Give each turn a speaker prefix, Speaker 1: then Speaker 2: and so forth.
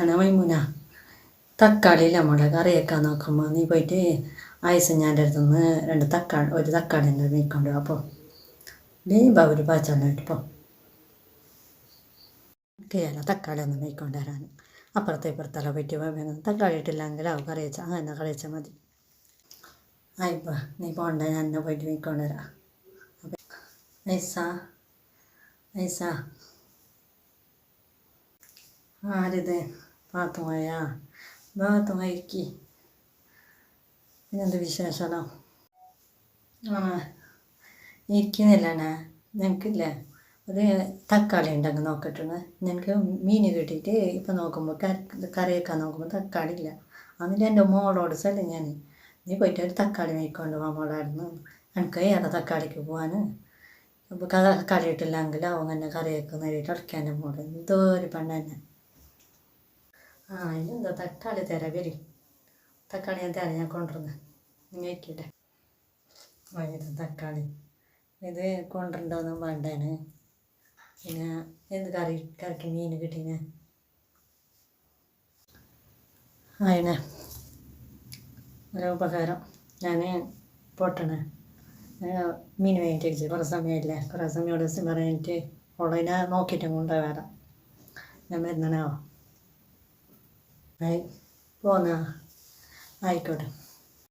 Speaker 1: ആണ് മൈമുന തക്കാളി ഇല്ല നമ്മുടെ കറിയൊക്കെ നോക്കുമ്പോൾ നീ പോയിട്ട് ആയിസം ഞാൻ അടുത്ത് നിന്ന് രണ്ട് തക്കാളി ഒരു തക്കാളി ഉണ്ട് നീക്കൊണ്ട് അപ്പോൾ നീ ബാ ഒരു പാച്ചല്ലായിട്ട് പോ. ചെയ്യാനോ തക്കാളി ഒന്ന് നീക്കൊണ്ട് വരാൻ. അപ്പുറത്തെ ഇപ്പുറത്തല്ല പോയിട്ട് വേഗം തക്കാളി ഇട്ടില്ലെങ്കിൽ അവ കറി വെച്ചാൽ അങ്ങനെ കറി വെച്ചാൽ മതി. ആയിപ്പോ നീ പോണ്ട ഞാൻ എന്നെ പോയിട്ട് നീക്കൊണ്ട് വരാം. അപ്പം നൈസ നൈസ ആരിത്? പാത്തുമോയാ പാത്തുമയക്കി പിന്നെന്ത് വിശേഷമാണോ ആ ഇരിക്കുന്നില്ലണേ നിനക്കില്ലേ? അത് തക്കാളി ഉണ്ടെങ്കിൽ നോക്കട്ടെ നിനക്ക് മീൻ കിട്ടിയിട്ട് ഇപ്പം നോക്കുമ്പോൾ കറി കറിയൊക്കെ നോക്കുമ്പോൾ തക്കാളി ഇല്ല എന്നിട്ട് എന്റെ മോളോട് സ്ഥലം ഞാൻ നീ പോയിട്ട് ഒരു തക്കാളി മേയ്ക്കൊണ്ട് പോകാൻ മോളായിരുന്നു. എനിക്ക് ഏറെ തക്കാളിക്ക് പോകാൻ അപ്പോൾ തക്കാളി ഇട്ടില്ലെങ്കിൽ അവൻ തന്നെ കറിയൊക്കെ നേരിട്ട് അടയ്ക്കാൻ മോൾ. എന്തോ ഒരു പെണ്ണ് തന്നെ ആ ഇതെന്താ തക്കാളി തരാം വരി. തക്കാളി ഞാൻ തരാം ഞാൻ കൊണ്ടുവന്ന് നീ വയ്ക്കട്ടെ തക്കാളി. ഇത് കൊണ്ടുണ്ടോന്നും വേണ്ടാണ് പിന്നെ എന്ത് കറി കറിക്ക് മീൻ കിട്ടീനെ? അതിനെ ഒരു ഉപകാരം. ഞാൻ പൊട്ടണേ. മീൻ വേണ്ടി അടിച്ചു കുറേ സമയമില്ലേ കുറേ സമയം ദിവസം പറഞ്ഞിട്ട് ഉള്ളതിനെ നോക്കിയിട്ടും കൊണ്ട് വരാം ഞാൻ വരുന്നനാവോ ആയിക്കോട്ടെ.